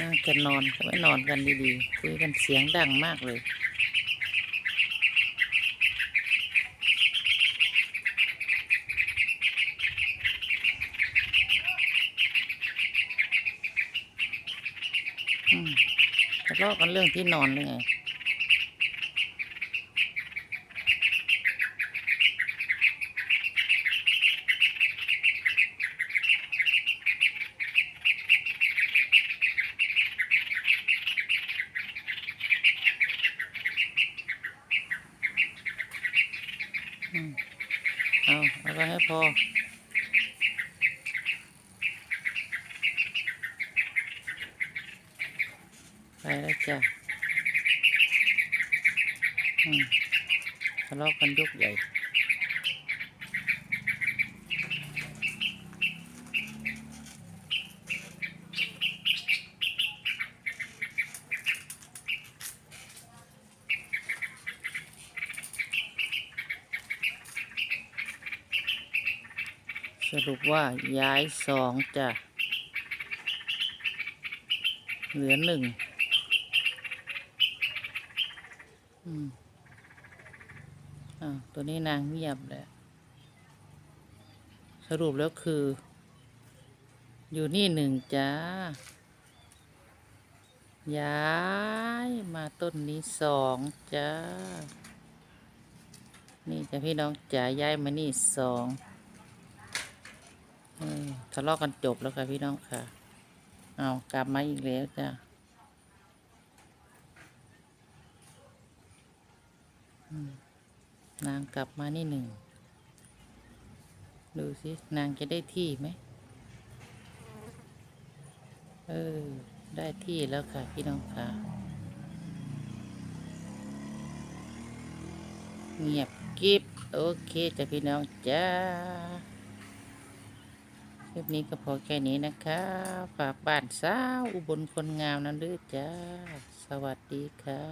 นั่งจะนอนก็ไม่นอนกันดีๆคุยกันเสียงดังมากเลยอืมทะเลาะกันเรื่องที่นอนเลยไง เอาเอาไปให้พอไปแล้วจ้ะทะเลาะกันยกใหญ่ สรุปว่าย้ายสองจ้ะ เหลือหนึ่งอืมอ่าตัวนี้นางเงียบเลยสรุปแล้วคือ อยู่นี่หนึ่งจ้า ย้ายมาต้นนี้สองจ้า นี่จ้ะพี่น้องจ๋าย้ายมานี่สอง ทะเลาะกันจบแล้วค่ะพี่น้องค่ะ เอากลับมาอีกแล้วจ้ะนางกลับมานี่หนึ่ง ดูสิ นางจะได้ที่ไหม เออ ได้ที่แล้วค่ะ พี่น้องค่ะ เงียบกิบโอเคจ้ะพี่น้องจ้า คลิปนี้ก็พอแค่นี้นะคะ ฝากบ้านสาวอุบลคนงามนั้นด้วยจ้า สวัสดีค่ะ